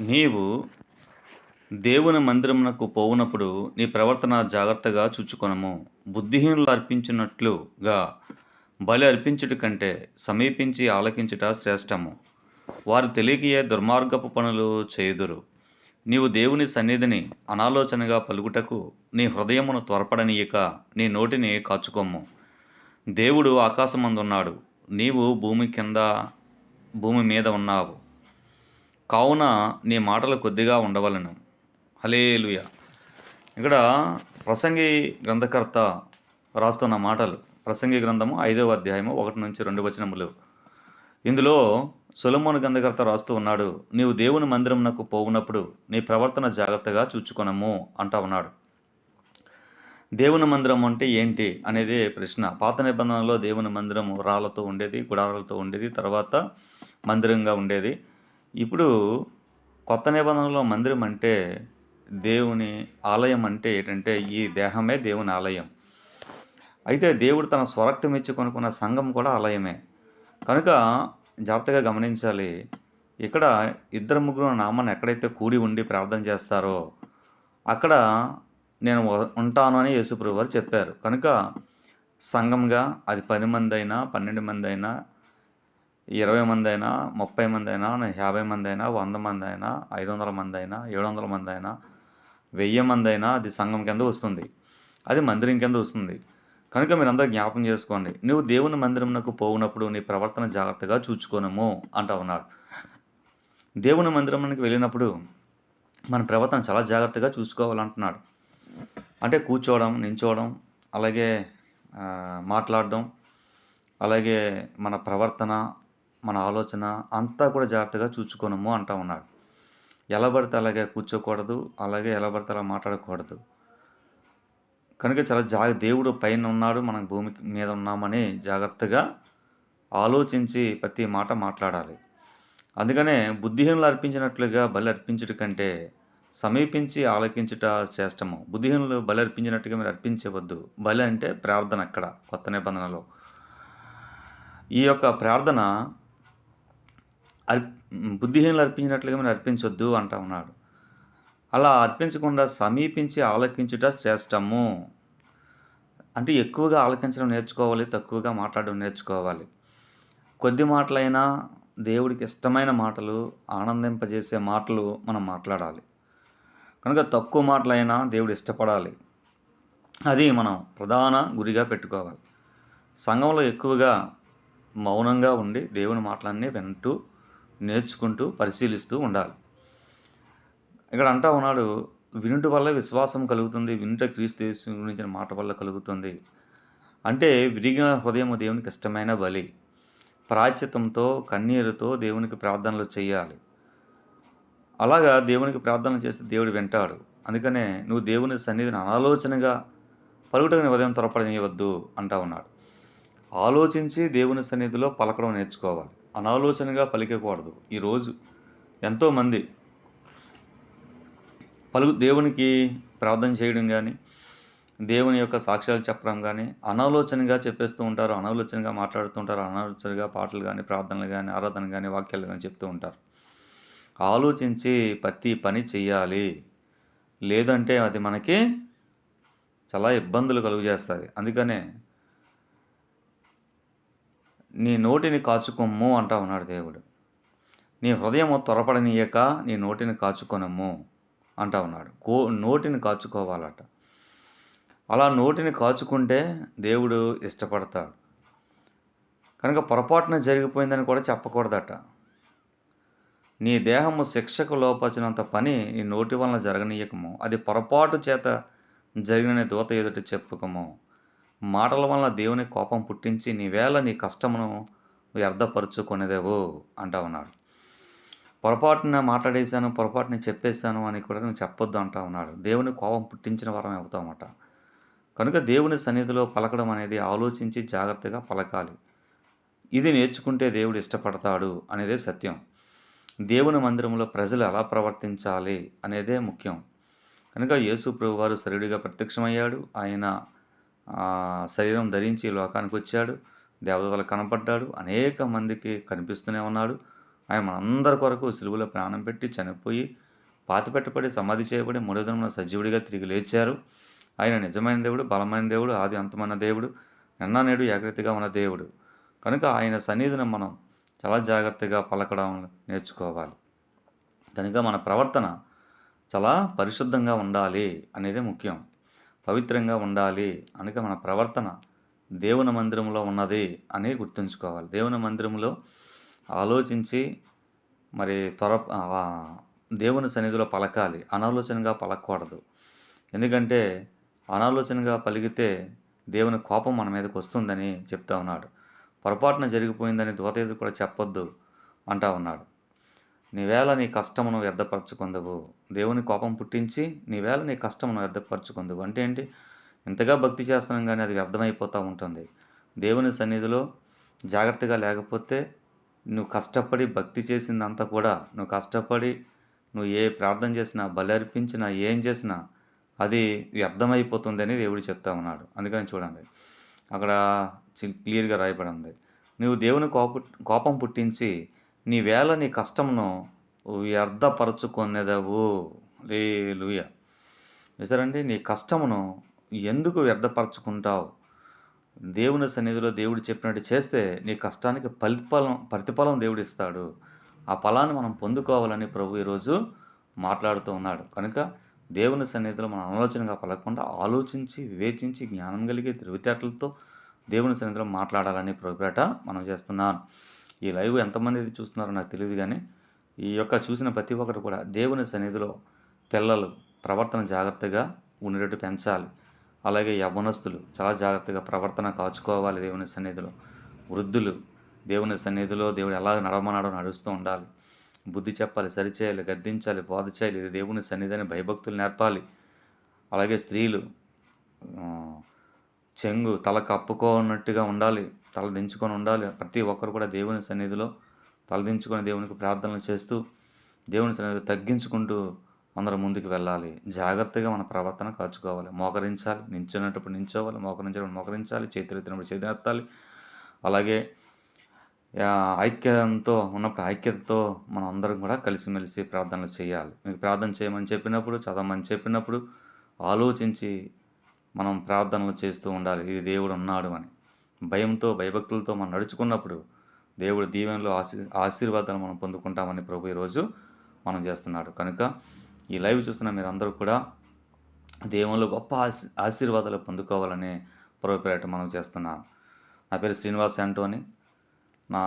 నీవు దేవుని మందిరమునకు పోవునప్పుడు నీ ప్రవర్తన జాగ్రత్తగా చూచుకొనము. బుద్ధిహీనులు అర్పించినట్లుగా బలి అర్పించుట కంటే సమీపించి ఆలకించుట శ్రేష్టము. వారు తెలియకయే దుర్మార్గపు పనులు చేయుదురు. నీవు దేవుని సన్నిధిని అనాలోచనగా పలుకుటకు నీ హృదయమును త్వరపడనీయక నీ నోటిని కాచుకొమ్ము. దేవుడు ఆకాశమందున్నాడు. నీవు భూమి కింద భూమి మీద ఉన్నావు. కావున నీ మాటలు కొద్దిగా ఉండవలను. హలేలుయ ఇక్కడ ప్రసంగి గ్రంథకర్త రాస్తున్న మాటలు. ప్రసంగి గ్రంథము ఐదవ అధ్యాయము ఒకటి నుంచి రెండు వచనములు ఇందులో సొలమోను గ్రంథకర్త రాస్తూ ఉన్నాడు నీవు దేవుని మందిరంనకు పోవునప్పుడు నీ ప్రవర్తన జాగ్రత్తగా చూచుకొనము అంటా ఉన్నాడు. దేవుని మందిరం అంటే ఏంటి అనేది ప్రశ్న. పాత నిబంధనలో దేవుని మందిరం రాళ్ళతో ఉండేది గుడారాలతో ఉండేది తర్వాత మందిరంగా ఉండేది. ఇప్పుడు కొత్త నిబంధనలో మందిరం అంటే దేవుని ఆలయం అంటే ఏంటంటే ఈ దేహమే దేవుని ఆలయం. అయితే దేవుడు తన స్వరక్తం ఇచ్చి కొనుక్కున్న సంఘం కూడా ఆలయమే. కనుక జాగ్రత్తగా గమనించాలి. ఇక్కడ ఇద్దరు ముగ్గురు నామాన్ని ఎక్కడైతే కూడి ఉండి ప్రార్థన చేస్తారో అక్కడ నేను ఉంటాను అని యేసుప్రభు వారు చెప్పారు. కనుక సంఘంగా అది పది మంది అయినా పన్నెండు మంది అయినా ఇరవై మంది అయినా ముప్పై మంది అయినా యాభై మంది అయినా వంద మంది అయినా ఐదు వందల మంది అయినా ఏడు వందల మంది అయినా వెయ్యి మంది అయినా అది సంఘం కింద వస్తుంది. అది మందిరం కింద వస్తుంది. కనుక మీరందరూ జ్ఞాపకం చేసుకోండి నువ్వు దేవుని మందిరంకు పోవునప్పుడు నీ ప్రవర్తన జాగ్రత్తగా చూచుకోనము అంటా ఉన్నాడు దేవుని మందిరంకి వెళ్ళినప్పుడు మన ప్రవర్తన చాలా జాగ్రత్తగా చూసుకోవాలంటున్నాడు అంటే కూర్చోవడం నించోవడం అలాగే మాట్లాడడం అలాగే మన ప్రవర్తన మన ఆలోచన అంతా కూడా జాగ్రత్తగా చూసుకోనము అంటా ఉన్నాడు. ఎలా పడితే అలాగే కూర్చోకూడదు అలాగే ఎలా పడితే అలా మాట్లాడకూడదు. కనుక చాలా జా దేవుడు పైన ఉన్నాడు మనం భూమి మీద ఉన్నామని జాగ్రత్తగా ఆలోచించి ప్రతి మాట మాట్లాడాలి. అందుకనే బుద్ధిహీనులు అర్పించినట్లుగా బలి అర్పించుట కంటే సమీపించి ఆలకించుట శ్రేష్టము. బుద్ధిహీనులు బలి అర్పించినట్టుగా మీరు అర్పించవద్దు. బలి అంటే ప్రార్థన అక్కడ కొత్త నిబంధనలో. ఈ యొక్క ప్రార్థన అర్ బుద్ధిహీనులు అర్పించినట్లుగా మీరు అర్పించొద్దు అంటా ఉన్నాడు. అలా అర్పించకుండా సమీపించి ఆలకించుట శ్రేష్టము. అంటే ఎక్కువగా ఆలకించడం నేర్చుకోవాలి తక్కువగా మాట్లాడడం నేర్చుకోవాలి. కొద్ది మాటలైనా దేవుడికి ఇష్టమైన మాటలు ఆనందింపజేసే మాటలు మనం మాట్లాడాలి. కనుక తక్కువ మాటలైనా దేవుడు ఇష్టపడాలి. అది మనం ప్రధాన గురిగా పెట్టుకోవాలి. సంఘంలో ఎక్కువగా మౌనంగా ఉండి దేవుని మాటలన్నీ వింటూ నేర్చుకుంటూ పరిశీలిస్తూ ఉండాలి. ఇక్కడ అంటా ఉన్నాడు వినుట వల్ల విశ్వాసం కలుగుతుంది వినుట క్రీస్తు గురించిన మాట వల్ల కలుగుతుంది. అంటే విరిగిన హృదయం దేవునికి ఇష్టమైన బలి. ప్రాచ్యతంతో కన్నీరుతో దేవునికి ప్రార్థనలు చేయాలి. అలాగా దేవునికి ప్రార్థన చేస్తే దేవుడు వింటాడు. అందుకనే నువ్వు దేవుని సన్నిధిని అనాలోచనగా పలుకుటని ఉదయం త్వరపడనివ్వద్దు అంటా ఉన్నాడు. ఆలోచించి దేవుని సన్నిధిలో పలకడం నేర్చుకోవాలి. అనాలోచనగా పలికకూడదు. ఈరోజు ఎంతోమంది పలు దేవునికి ప్రార్థన చేయడం కానీ దేవుని యొక్క సాక్ష్యాలు చెప్పడం కానీ అనాలోచనగా చెప్పేస్తూ ఉంటారు అనాలోచనగా మాట్లాడుతుంటారు అనాలోచనగా పాటలు కానీ ప్రార్థనలు కానీ ఆరాధన కానీ వాక్యాలు కానీ చెప్తూ ఉంటారు. ఆలోచించి ప్రతి పని చెయ్యాలి. లేదంటే అది మనకి చాలా ఇబ్బందులు కలుగు చేస్తుంది అందుకనే నీ నోటిని కాచుకొమ్ము అంటా ఉన్నాడు దేవుడు. నీ హృదయము త్వరపడనీయక నీ నోటిని కాచుకొనము అంటా ఉన్నాడు. కో నోటిని కాచుకోవాలట. అలా నోటిని కాచుకుంటే దేవుడు ఇష్టపడతాడు. కనుక పొరపాటున జరిగిపోయిందని కూడా చెప్పకూడదట. నీ దేహము శిక్షకు లోపరిచినంత పని నీ నోటి వలన జరగనీయకము. అది పొరపాటు చేత జరిగిన దూత ఎదుట చెప్పుకము. మాటల వలన దేవుని కోపం పుట్టించి నీవేళ నీ కష్టమును వ్యర్థపరుచుకునేదేవు అంటా ఉన్నాడు. పొరపాటున మాట్లాడేశాను పొరపాటున చెప్పేశాను అని కూడా నువ్వు చెప్పొద్దు అంటా ఉన్నాడు. దేవుని కోపం పుట్టించిన వరం అవుతామట కనుక దేవుని సన్నిధిలో పలకడం అనేది ఆలోచించి జాగ్రత్తగా పలకాలి. ఇది నేర్చుకుంటే దేవుడు ఇష్టపడతాడు అనేదే సత్యం. దేవుని మందిరంలో ప్రజలు ఎలా ప్రవర్తించాలి అనేదే ముఖ్యం. కనుక యేసు ప్రభు వారు శరీరుడిగా ప్రత్యక్షమయ్యాడు. ఆయన శరీరం ధరించి ఈ లోకానికి వచ్చాడు దేవతలు కనపడ్డాడు. అనేక మందికి కనిపిస్తూనే ఉన్నాడు. ఆయన మనందరి కొరకు సిలువలో ప్రాణం పెట్టి చనిపోయి పాతిపెట్టబడి సమాధి చేయబడి మూడో సజీవుడిగా తిరిగి లేచారు. ఆయన నిజమైన దేవుడు బలమైన దేవుడు ఆది అంతమైన దేవుడు నిన్న నేడు ఏకరీతిగా ఉన్న దేవుడు. కనుక ఆయన సన్నిధిని మనం చాలా జాగ్రత్తగా పలకడం నేర్చుకోవాలి. కనుక మన ప్రవర్తన చాలా పరిశుద్ధంగా ఉండాలి అనేది ముఖ్యం. పవిత్రంగా ఉండాలి. అనగా మన ప్రవర్తన దేవుని మందిరంలో ఉన్నది అని గుర్తుంచుకోవాలి. దేవుని మందిరంలో ఆలోచించి మరి త్వర దేవుని సన్నిధిలో పలకాలి. అనాలోచనగా పలకూడదు ఎందుకంటే అనాలోచనగా పలికితే దేవుని కోపం మన మీదకి వస్తుందని చెప్తా ఉన్నాడు. పొరపాటున జరిగిపోయిందని దూతేది కూడా చెప్పొద్దు అంటా ఉన్నాడు. నీవేళ నీ కష్టమును వ్యర్థపరచుకుందవు. దేవుని కోపం పుట్టించి నీవేళ నీ కష్టమును వ్యర్థపరచుకుందవు. అంటే ఏంటి? ఇంతగా భక్తి చేస్తున్నాం కానీ అది వ్యర్థమైపోతూ ఉంటుంది. దేవుని సన్నిధిలో జాగ్రత్తగా లేకపోతే నువ్వు కష్టపడి భక్తి చేసిందంతా కూడా నువ్వు కష్టపడి నువ్వు ఏ ప్రార్థన చేసినా బలి అర్పించినా ఏం చేసినా అది వ్యర్థమైపోతుందని దేవుడు చెప్తా ఉన్నాడు. అందుకని చూడండి. అక్కడ క్లియర్గా రాయబడి ఉంది. నువ్వు దేవుని కోప కోపం పుట్టించి నీ వేళ నీ కష్టమును లే లూయ చూసారండి నీ కష్టమును ఎందుకు వ్యర్థపరచుకుంటావు? దేవుని సన్నిధిలో దేవుడు చెప్పినట్టు చేస్తే నీ కష్టానికి ఫలిఫలం ప్రతిఫలం దేవుడు ఇస్తాడు ఆ ఫలాన్ని మనం పొందుకోవాలని ప్రభు ఈరోజు మాట్లాడుతూ ఉన్నాడు. కనుక దేవుని సన్నిధిలో మనం ఆలోచనగా పలకకుండా ఆలోచించి వివేచించి జ్ఞానం కలిగి తెలివితేటలతో దేవుని సన్నిధిలో మాట్లాడాలని ప్రభుపేట మనం చేస్తున్నాను ఈ లైవ్ ఎంతమంది చూస్తున్నారో నాకు తెలియదు కానీ ఈ యొక్క చూసిన ప్రతి ఒక్కరు కూడా దేవుని సన్నిధిలో పిల్లలు ప్రవర్తన జాగ్రత్తగా ఉండేటట్టు పెంచాలి. అలాగే యవ్వనస్తులు చాలా జాగ్రత్తగా ప్రవర్తన కాచుకోవాలి దేవుని సన్నిధిలో. వృద్ధులు దేవుని సన్నిధిలో దేవుడు ఎలా నడవమనడో నడుస్తూ ఉండాలి. బుద్ధి చెప్పాలి సరిచేయాలి గద్దించాలి బోధ చేయాలి ఇది దేవుని సన్నిధిని భయభక్తులు నేర్పాలి. అలాగే స్త్రీలు చెంగు తల కప్పుకోనట్టుగా ఉండాలి తల దించుకొని ఉండాలి. ప్రతి ఒక్కరు కూడా దేవుని సన్నిధిలో తలదించుకొని దేవునికి ప్రార్థనలు చేస్తూ దేవుని సన్నిధిలో తగ్గించుకుంటూ అందరం ముందుకు వెళ్ళాలి. జాగ్రత్తగా మన ప్రవర్తన కాచుకోవాలి. మోకరించాలి. నించున్నప్పుడు నించోవాలి. మోకరించినప్పుడు మోకరించాలి. చేతులు ఎత్తినప్పుడు చేతులు ఎత్తాలి. అలాగే ఐక్యంతో ఉన్నప్పుడు ఐక్యతతో మనం అందరం కూడా కలిసిమెలిసి ప్రార్థనలు చేయాలి. మీకు ప్రార్థన చేయమని చెప్పినప్పుడు చదవమని చెప్పినప్పుడు ఆలోచించి మనం ప్రార్థనలు చేస్తూ ఉండాలి. ఇది దేవుడు ఉన్నాడు అని. భయంతో భయభక్తులతో మనం నడుచుకున్నప్పుడు దేవుడు దీవెనలో ఆశీ ఆశీర్వాదాలు మనం పొందుకుంటామని ప్రభు ఈరోజు మనం చేస్తున్నాడు. కనుక ఈ లైవ్ చూస్తున్న మీరు అందరూ కూడా దేవునిలో గొప్ప ఆశీ ఆశీర్వాదాలు పొందుకోవాలని ప్రభు పేరిట మనం చేస్తున్నాను నా పేరు శ్రీనివాస్ యాంటోని. నా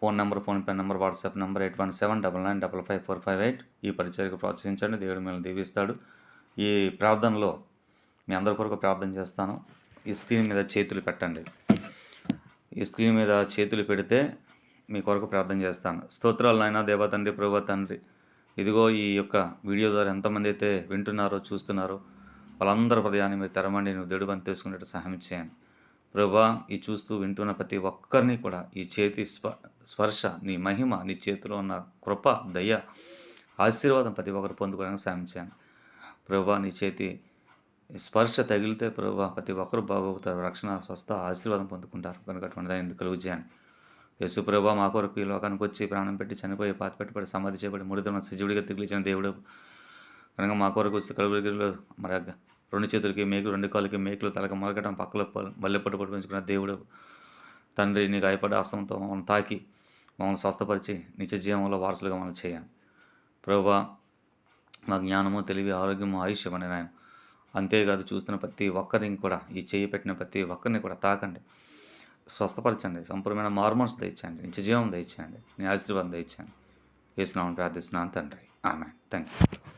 phone number PhonePe number WhatsApp number eight one seven double nine double five four five eight. ఈ పరిచయకు ప్రోత్సహించండి. దేవుడు మిమ్మల్ని దీవిస్తాడు. ఈ ప్రార్థనలో మీ అందరి కొరకు ప్రార్థన చేస్తాను. ఈ స్క్రీన్ మీద చేతులు పెట్టండి. ఈ స్క్రీన్ మీద చేతులు పెడితే మీ కొరకు ప్రార్థన చేస్తాను. స్తోత్రాలు నాయన దేవా తండ్రి ప్రభా తండ్రి. ఇదిగో ఈ యొక్క వీడియో ద్వారా ఎంతమంది అయితే వింటున్నారో చూస్తున్నారో వాళ్ళందరి హృదయాన్ని మీరు తెరమండి నువ్వు దేవుడు పని తెలుసుకునేట్టు సహాయం చేయండి. ప్రభా ఈ చూస్తూ వింటున్న ప్రతి ఒక్కరిని కూడా ఈ చేతి స్ప స్పర్శ నీ మహిమ నీ చేతిలో ఉన్న కృప దయ ఆశీర్వాదం ప్రతి ఒక్కరు పొందుకోవడానికి సాయం చేయండి. ప్రభా నీ చేతి స్పర్శ తగిలితే ప్రభా ప్రతి ఒక్కరు బాగోగుతారు రక్షణ స్వస్థ ఆశీర్వాదం పొందుకుంటారు. కనుక అటువంటి దాన్ని ఎందుకు కలుగు చేయండి? యేసు ప్రభు మా కొరకు ఈ లోకానికి వచ్చి ప్రాణం పెట్టి చనిపోయి పాతి పెట్టుబడి సమాధి చేయబడి ముడిదన సజీవుడిగా తిగిలిచిన దేవుడు. కనుక మా కొరకు వస్తే కలుగులో మరి రెండు చేతులకి మేకులు రెండు కాళ్ళకి మేకులు తలక మొలకటం పక్కల మల్లెపట్టు పట్టుకుంచుకున్న దేవుడు. తండ్రి నీ గాయపడ్డ హస్తంతో మమ్మల్ని తాకి మమ్మల్ని స్వస్థపరిచి నిత్య జీవంలో వారసులుగా మనం చేయాలి ప్రభు మా జ్ఞానము తెలివి ఆరోగ్యము ఆయుష్యం అని నాయన. అంతేకాదు చూస్తున్న ప్రతి ఒక్కరిని కూడా ఈ చేయి పెట్టిన ప్రతి ఒక్కరిని కూడా తాకండి. స్వస్థపరచండి. సంపూర్ణమైన మార్మోన్స్ దయచండి నిత్య జీవం దయచండి నీ ఆశీర్వాదం దయచండి వేసినామని ప్రార్థిస్తున్నాను తండ్రి. ఆమె థ్యాంక్ యూ